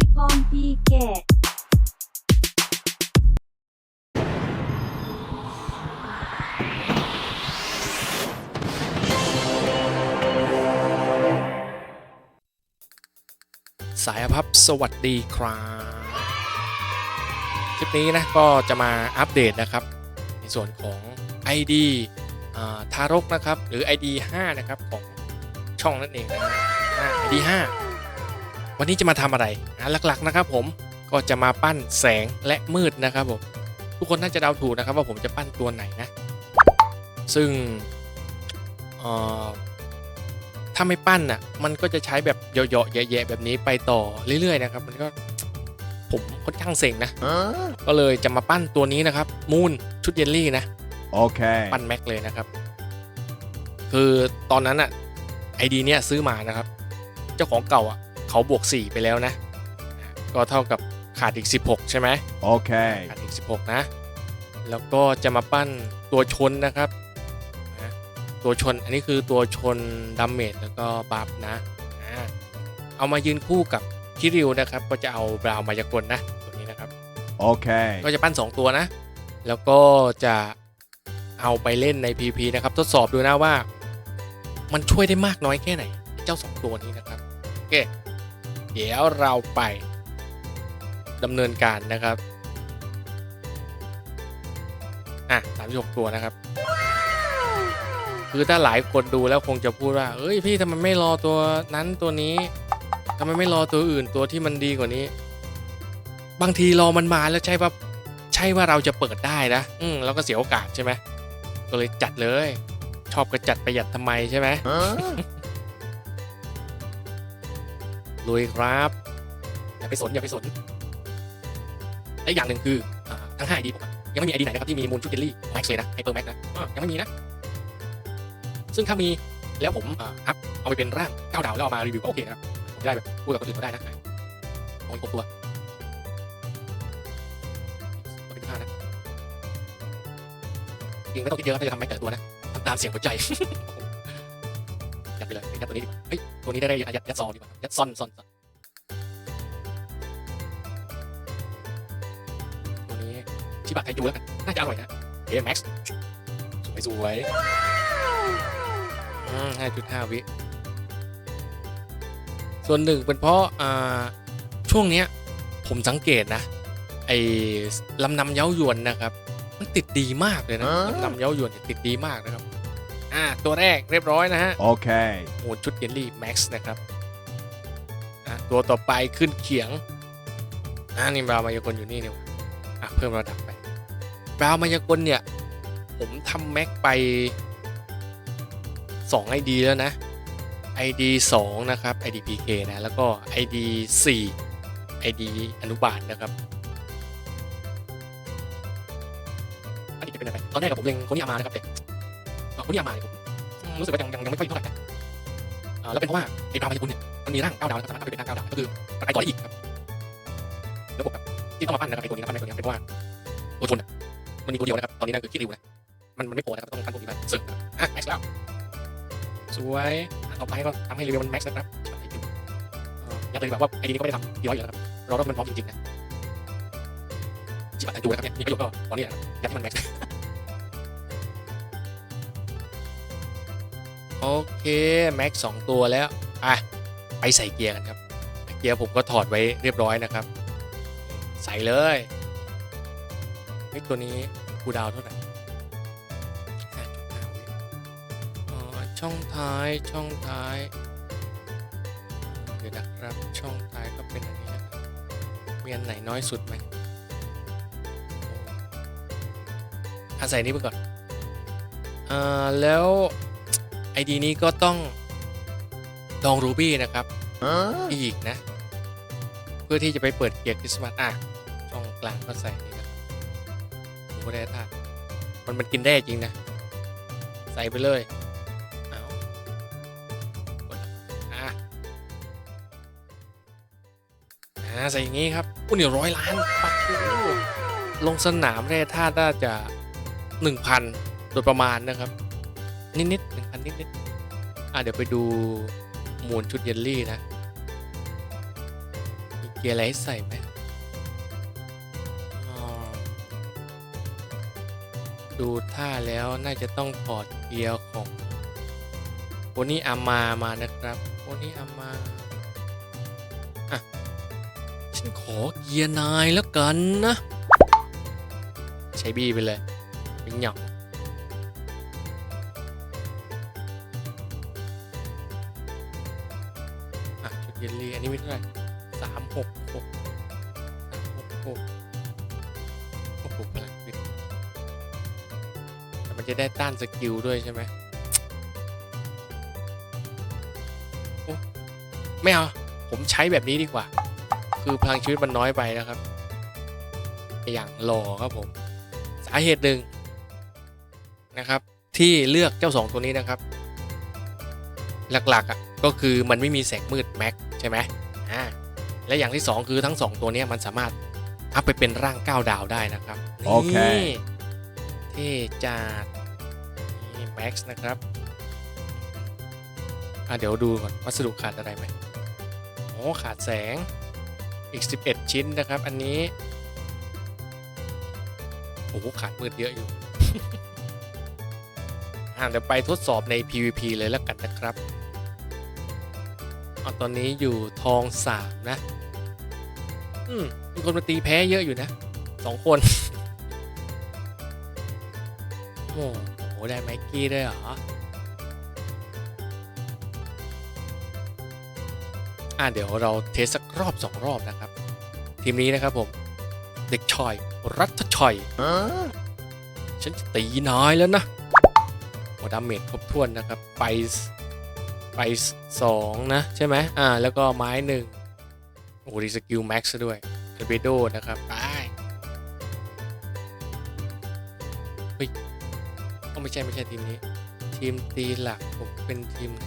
จิปองปีแกะสายอภัพสวัสดีครับ คลิปนี้นะก็จะมาอัปเดตนะครับ ในส่วนของ ID อ่าทารกนะครับ หรือ ID 5 นะครับ ของช่องนั่นเองนะฮะอ่า ID 5 วันนี้จะมาทำอะไรอ่าหลักๆนะครับผมก็จะมาปั้นแสงและมืดนะครับผมทุกคนน่าจะเดาถูกนะครับว่าผมจะปั้นตัวไหนนะ ซึ่งเอ่อถ้าไม่ปั้นอะมันก็จะใช้แบบเหยาะๆแยะๆแบบนี้ไปต่อเรื่อยๆนะครับ มันก็ผมค่อนข้างเซ็งนะก็เลยจะมาปั้นตัวนี้นะครับ มูนชุดเยลลี่นะ Okay. ปั้นแม็กเลยนะครับ คือตอนนั้นอะไอดีเนี้ยซื้อมานะครับ เจ้าของเก่าอะ เขาบวก 4 ไปแล้วนะ ก็เท่ากับขาดอีก 16 ใช่ไหม Okay. ขาดอีก 16 นะ แล้วก็จะมาปั้นตัวชนนะครับนะตัวชนอันนี้คือตัวชนดาเมจแล้วก็บัฟนะอ่าเอามายืนคู่กับคิริวนะครับ ก็จะเอาบราวน์มายากลนะตัวนี้นะครับ Okay. ก็จะปั้น 2 ตัวนะ แล้วก็จะเอาไปเล่นใน PP นะครับ ทดสอบดูนะว่า มันช่วยได้มากน้อยแค่ไหน เจ้า 2 ตัวนี้นะครับ โอเค เดี๋ยวเราไปดำเนินการนะครับ อะ36ตัวนะครับ คือถ้าหลายคนดูแล้วคงจะพูดว่า เอ้ยพี่ทำไมไม่รอตัวนั้นตัวนี้ทำไมไม่รอตัวอื่นตัวที่มันดีกว่านี้ บางทีรอมันมาแล้วใช่ว่าใช่ว่าเราจะเปิดได้นะ อืมแล้วก็เสียโอกาสใช่ไหมก็เลยจัดเลย ชอบก็จัดประหยัดทำไมใช่ไหม ลุยครับ อย่าไปสนอย่าไปสนและอย่างหนึ่งคือทั้ง5ไอดีผมยังไม่มีไอดีไหนนะครับที่มีมูลชุดเจลลี่แม็กเลยนะไฮเปอร์แม็กนะยังไม่มีนะ ซึ่งถ้ามีแล้วผมอัพเอาไปเป็นร่างเก้าดาวแล้วเอามารีวิวก็โอเคนะครับผมได้แบบพูดกับคนอื่นก็ได้นะเอาอีกหกตัวเป็นห้านะจริงไม่ต้องคิดเยอะถ้าจะทำแม็กแต่ละตัวนะทำตามเสียงหัวใจ ยัดไปเลยยัดตัวนี้ดีกว่าเฮ้ยตัวนี้ได้ได้ยัดยัดซองดีกว่ายัดซ่อนซ่อนซอนตัวนี้ชิบะไทจูแล้วกันน่าจะอร่อยนะเอแม็กซ์สวยสวยห้าจุดห้าวิ ส่วนหนึ่งเป็นเพราะอ่าช่วงเนี้ย ผมสังเกตนะ ไอ้ลำนำเย้ายวนนะครับ มันติดดีมากเลยนะลำนำเย้ายวนติดดีมากนะครับ อ่าตัวแรกเรียบร้อยนะฮะ Okay. โหมดชุดเยลลี่แม็กซ์นะครับอะตัวต่อไปขึ้นเขียงอ่านี่บราวน์มายากลอยู่นี่นี่หว่าอะเพิ่มระดับไปบราวน์มายากลเนี่ย ผมทำแม็กไป2 ID แล้วนะ ID 2 นะครับ ID PK นะ แล้วก็ ID 4 ID อนุบาลนะครับอันนี้จะเป็นยังไงตอนแรกกับผมเล็งคนนี้อามานะครับแต่เอ่อ คนนี้อามาเนี่ยผมอืมรู้สึกว่ายังยังยังไม่ค่อยเท่าไหร่นะอ่าแล้วเป็นเพราะว่าไอ้ปลาไมายกุลเนี่ยมันมีร่างเก้าดาวนะครับสามารถทำเป็นร่างเก้าดาวก็คือไปต่อได้อีกครับแล้วบวกกับที่ต้องมาปั้นนะครับไอ้ตัวนี้นะปั้นไอ้ตัวนี้เป็นเพราะว่าตัวชนอะมันมีตัวเดียวนะครับตอนนี้นั่นคือคิริวนะมันมันไม่พอนะครับต้องปั้นตัวนี้มาสึกนะครับอะแม็กซ์แล้วสวยอะต่อไปก็ทำให้รีวิวมันแม็กซ์นะครับอ่ายัดเลยแบบว่าไอ้นี้ก็ไม่ได้ทำดีร้อยอยู่แล้วครับรอรอบมันพร้อมจริงๆนะจิบะไทจูนะครับเนี่ยมีประโยชน์ก็ตอนนี้นะครับยัดให้มันแม็กซ์ โอเค แม็กสองตัวแล้วอะไปใส่เกียร์กันครับ เกียร์ผมก็ถอดไว้เรียบร้อยนะครับ ใส่เลยไอ้ยตัวนี้คูดาวเท่าไหร่อ๋อช่องท้ายช่องท้ายเดี๋ยวนะครับช่องท้ายก็เป็นอันนี้นะครับมีอันไหนน้อยสุดไหมอะใส่นี้ไปก่อนอ่าแล้ว ไอดีนี้ก็ต้องลองรูบี้นะครับ Huh? อีกนะ เพื่อที่จะไปเปิดเกียร์คริสต์มาสอะช่องกลางก็ใส่นี่ครับผมก็ได้ท่าตุมันมันกินได้จริงนะ ใส่ไปเลยเอากดอะอ่าใส่อย่างงี้ครับอุ้ยเดี๋ยวร้อยล้านปักโอ้โหลงสนามแร่ธาตุน่าจะหนึ่งพันโดยประมาณนะครับ นิดๆหนึ่งพันนิดๆอะเดี๋ยวไปดูหมูลชุดเยลลี่นะ มีเกียร์อะไรให้ใส่ไหมอ๋อดูท่าแล้วน่าจะต้องถอดเกียร์ของโพนี่อามามานะครับโพนี่อามาอะฉันขอเกียร์นายแล้วกันนะ ใช้บีไปเลยเป็นหยอง เยลลี่อันนี้ม่เท่าไหร่สามหกหกสามหกหกโอ้โหพลังวิทย์แต่มันจะได้ต้านสกิลด้วยใช่ไหมไม่เอา ผมใช้แบบนี้ดีกว่า คือพลังชีวิตมันน้อยไปนะครับ อย่างหล่อครับผม สาเหตุหนึ่งนะครับ ที่เลือกเจ้าสองตัวนี้นะครับ หลักๆอะก็คือมันไม่มีแสงมืดแม็ก ใช่ไหมอ่าและอย่างที่สองคือทั้งสองตัวเนี้ยมันสามารถอัพไปเป็นร่างก้าวดาวได้นะครับโอเคนี่เท่จัดนี่แม็กซ์นะครับอะเดี๋ยวดูก่อนวัสดุขาดอะไรไหมโอ้ขาดแสงอีก 11 ชิ้นนะครับ อันนี้โอ้โหขาดมืดเยอะอยู่อ่าเดี๋ยวไปทดสอบใน PVP เลยแล้วกันนะครับ เอาตอนนี้อยู่ทองสามนะ อืมมีคนมาตีแพ้เยอะอยู่นะสองคน โอ้โห ได้ไมค์กี้ด้วยเหรอ อ่าเดี๋ยวเราเทสสักรอบสองรอบนะครับ ทีมนี้นะครับผม เด็กชอย รัฐชอย ฉันจะตีนายแล้วนะโอ้ดาเมจครบถ้วนนะครับ ไปส ไปสองนะ ใช่ไหมอ่า แล้วก็ไม้หนึ่งโอ้ดีสกิลแม็กซ์ด้วยเทเบโดนะครับไปเฮ้ยไม่ใช่ไม่ใช่ทีมนี้ ทีมตีหลักผมเป็นทีมไหน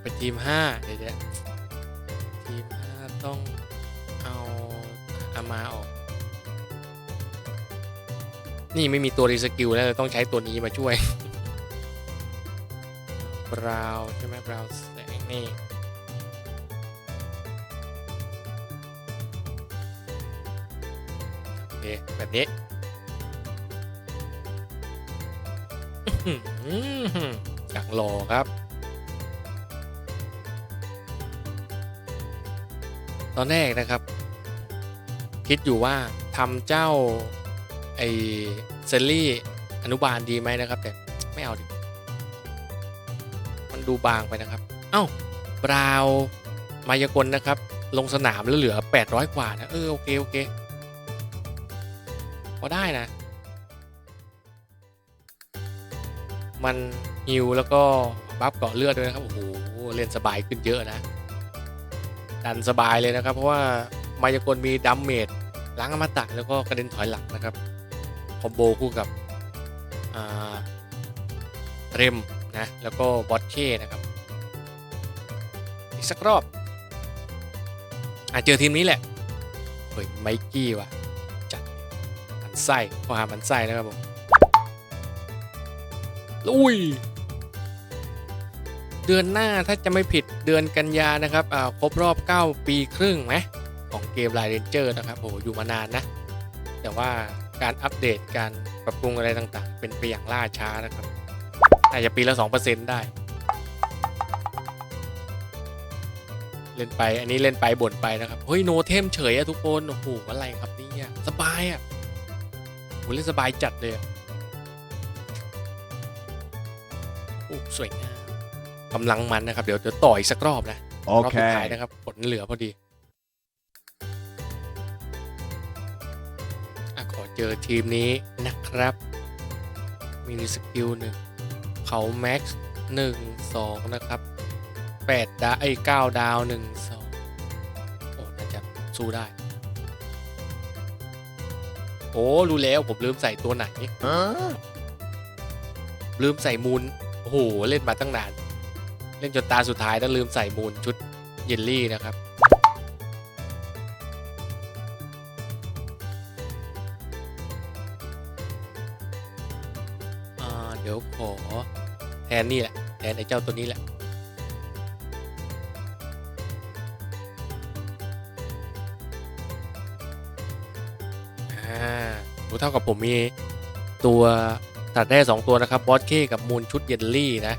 เป็นทีมห้าเดี๋ยวเดี๋ยวทีมห้าต้องเอาอามาออก นี่ไม่มีตัวรีสกิลแล้วต้องใช้ตัวนี้มาช่วย บราวใช่ไหมบราวแสงนี่โอเคแบบนี้อื้อหืออยากรอครับ ตอนแรกนะครับ คิดอยู่ว่าทำเจ้า ไอเซลลี่อนุบาลดีไหมนะครับ แต่ไม่เอาดิมัน ดูบางไปนะครับ เอ้าบราว์มายากลนะครับ ลงสนามแล้วเหลือ 800 กว่านะ เออ โอเค โอเค พอได้นะ มันฮิวแล้วก็บัฟเกาะเลือดด้วยนะครับ โอ้โห เล่นสบายขึ้นเยอะนะ ดันสบายเลยนะครับ เพราะว่ามายากลมีดัมเมจล้างอมตะแล้วก็กระเด็นถอยหลังนะครับ คอมโบคู่กับเรม นะแล้วก็บอสเช่นะครับ อีกสักรอบอะเจอทีมนี้แหละเฮ้ยไมกี้ว่ะจัดมันไส้ข้อหามันไส้นะครับผมอุ้ยเดือนหน้าถ้าจะไม่ผิดเดือนกันยานะครับอ่าครบรอบ 9 ปีครึ่งไหมของเกม Line Ranger นะครับโอ้อยู่มานานนะ แต่ว่าการอัปเดตการปรับปรุงอะไรต่างๆ เป็นไปอย่างล่าช้านะครับ อาจจะปีละ 2%ได้ เล่นไปอันนี้เล่นไปบ่นไปนะครับ เฮ้ย โนเทมเฉยอะทุกคน โอ้โห อะไรครับเนี่ยสบายอะโหเล่นสบายจัดเลยอะโอ้สวยงามกำลังมันนะครับ เดี๋ยวเดี๋ยวต่ออีกสักรอบนะรอบสุดท้าย Okay. นะครับผลเหลือพอดีอะขอเจอทีมนี้นะครับ มีสกิลหนึ่ง เขาแม็กซ์หนึ่งสองนะครับแปดดาวไอ้เก้าดาวหนึ่งสองโอ้น่าจะสู้ได้ โอ้ รู้แล้วผมลืมใส่ตัวไหนลืมใส่มูลโอ้โห เล่นมาตั้งนาน เล่นจนตาสุดท้ายแล้วลืมใส่มูลชุดเยลลี่นะครับอ่าเดี๋ยวขอแท นนี่แหละแทนไอ้เจ้าตัวนี้แหละดูเท่ากับผมมีตัวตัดได้สองตัวนะครับบอสเคกับมูลชุดเยลลี่นะ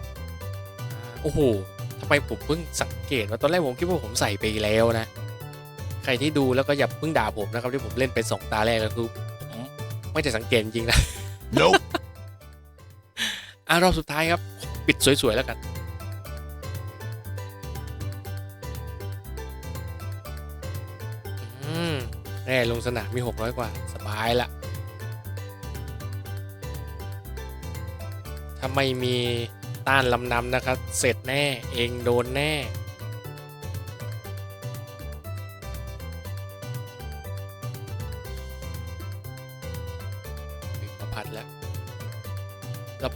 โอ้โหทำไมผมเพิ่งสังเกตว่าตอนแรกผมคิดว่าผมใส่ไปแล้วนะ ใครที่ดูแล้วก็อย่าเพิ่งด่าผมนะครับที่ผมเล่นไป็สองตาแรกแล้วคือไม่ได้สังเกตจริงนะ nope. อะรอบสุดท้ายครับ ปิดสวย ๆ แล้วกันอืแน่ลงสนามมี 600 กว่า สบายละถ้าไม่มีต้านลำนำนะครับ เสร็จแน่ เองโดนแน่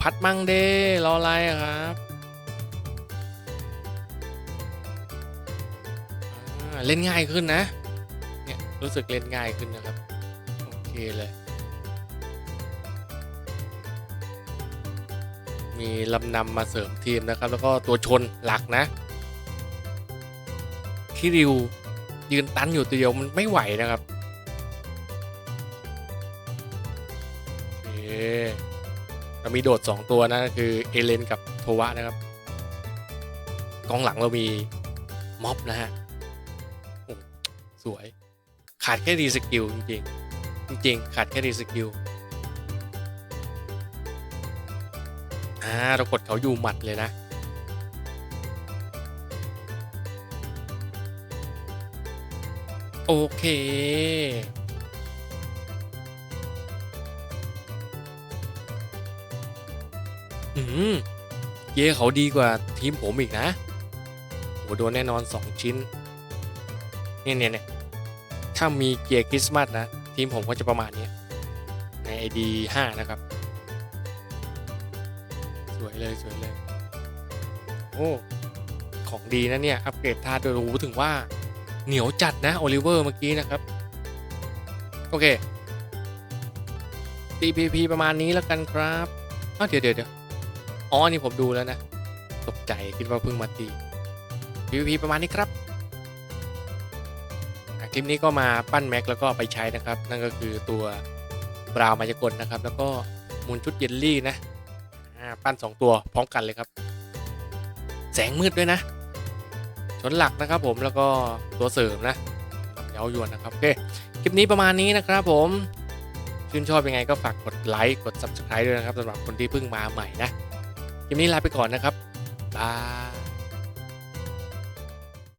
พัดมั่งเด้รออะไรครับเล่นง่ายขึ้นนะ เนี่ยรู้สึกเล่นง่ายขึ้นนะครับ โอเคเลย มีลำนำมาเสริมทีมนะครับ แล้วก็ตัวชนหลักนะคิริวยืนตันอยู่ตัวเดียวมันไม่ไหวนะครับ เรามีโดด 2 ตัวนะคือ เอเลนกับโทวะนะครับ กองหลังเรามีม็อบนะฮะสวย ขาดแค่ดีสกิลจริงๆ จริงๆ ขาดแค่ดีสกิลอ่าเรากดเขาอยู่หมัดเลยนะโอเค อืม เยเขาดีกว่าทีมผมอีกนะโหโดนแน่นอน 2 ชิ้น เนี่ยเนี่ยเนี่ยถ้ามีเกียร์คริสต์มาสนะ ทีมผมก็จะประมาณนี้ ใน ID 5 นะครับ สวยเลยสวยเลย โอ้ ของดีนะเนี่ย อัปเกรดท่าโดยรู้ถึงว่าเหนียวจัดนะ โอลิเวอร์เมื่อกี้นะครับ โอเค TPP ประมาณนี้แล้วกันครับอ้าวเดี๋ยวเดี๋ยว อ๋อนี่ผมดูแล้วนะ ตกใจคิดว่าเพิ่งมาตี PVP ประมาณนี้ครับคลิปนี้ก็มาปั้นแม็กแล้วก็ไปใช้นะครับ นั่นก็คือตัวบราวน์มายากลนะครับ แล้วก็มูลชุดเยลลี่นะปั้น 2 ตัวพร้อมกันเลยครับ แสงมืดด้วยนะ ชนหลักนะครับผมแล้วก็ตัวเสริมนะเย้ายวนนะครับโอเคคลิปนี้ประมาณนี้นะครับผมชื่นชอบยังไงก็ฝากกดไลค์กด Subscribe ด้วยนะครับสำหรับคนที่เพิ่งมาใหม่นะ คลิปนี้ลาไปก่อนนะครับบาย